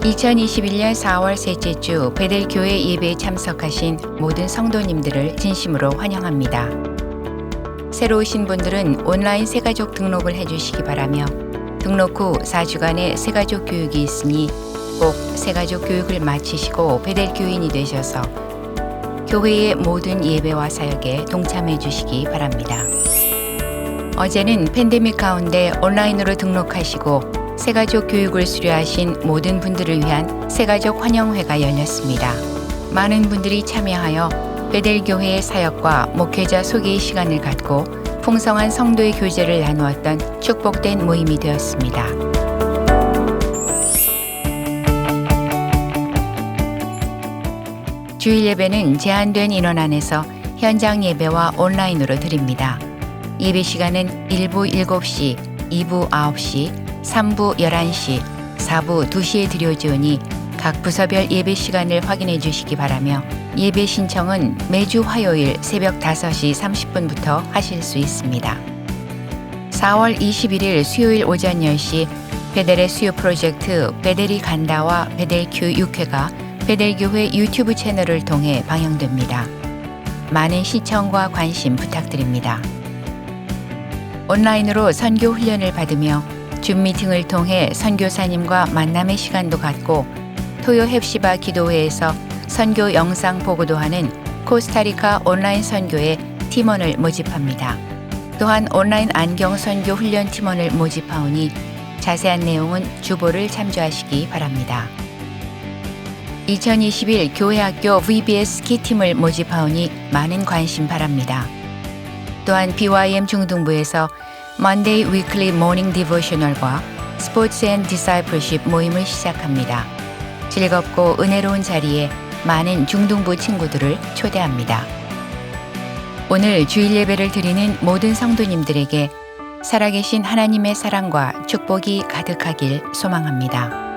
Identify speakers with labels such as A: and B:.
A: (2021년 4월 셋째 주 베델 교회 예배에 참석하신 모든 성도님들을 진심으로 환영합니다. 새로 오신 분들은 온라인 새가족 등록을 해주시기 바라며 등록 후 4주간의 새가족 교육이 있으니 꼭 새가족 교육을 마치시고 베델 교인이 되셔서 교회의 모든 예배와 사역에 동참해 주시기 바랍니다. 어제는 팬데믹 가운데 온라인으로 등록하시고 새가족 교육을 수료하신 모든 분들을 위한 새가족 환영회가 열렸습니다. 많은 분들이 참여하여 베델 교회의 사역과 목회자 소개의 시간을 갖고 풍성한 성도의 교제를 나누었던 축복된 모임이 되었습니다. 주일 예배는 제한된 인원 안에서 현장 예배와 온라인으로 드립니다. 예배 시간은 1부 7시, 2부 9시, 3부 11시, 4부 2시에 드려지오니 각 부서별 예배 시간을 확인해 주시기 바라며 예배 신청은 매주 화요일 새벽 5시 30분부터 하실 수 있습니다. 4월 21일 수요일 오전 10시 베델의 수요 프로젝트 베델이 간다와 베델 큐 6회가 베델교회 유튜브 채널을 통해 방영됩니다. 많은 시청과 관심 부탁드립니다. 온라인으로 선교 훈련을 받으며 줌 미팅을 통해 선교사님과 만남의 시간도 갖고 토요 헵시바 기도회에서 선교 영상 보고도 하는 코스타리카 온라인 선교의 팀원을 모집합니다. 또한 온라인 안경 선교 훈련 팀원을 모집하오니 자세한 내용은 주보를 참조하시기 바랍니다. 2021 교회학교 VBS 키팀을 모집하오니 많은 관심 바랍니다. 또한 BYM 중등부에서 Monday Weekly Morning Devotional과 Sports and Discipleship 모임을 시작합니다. 즐겁고 은혜로운 자리에 많은 중등부 친구들을 초대합니다. 오늘 주일 예배를 드리는 모든 성도님들에게 살아계신 하나님의 사랑과 축복이 가득하길 소망합니다.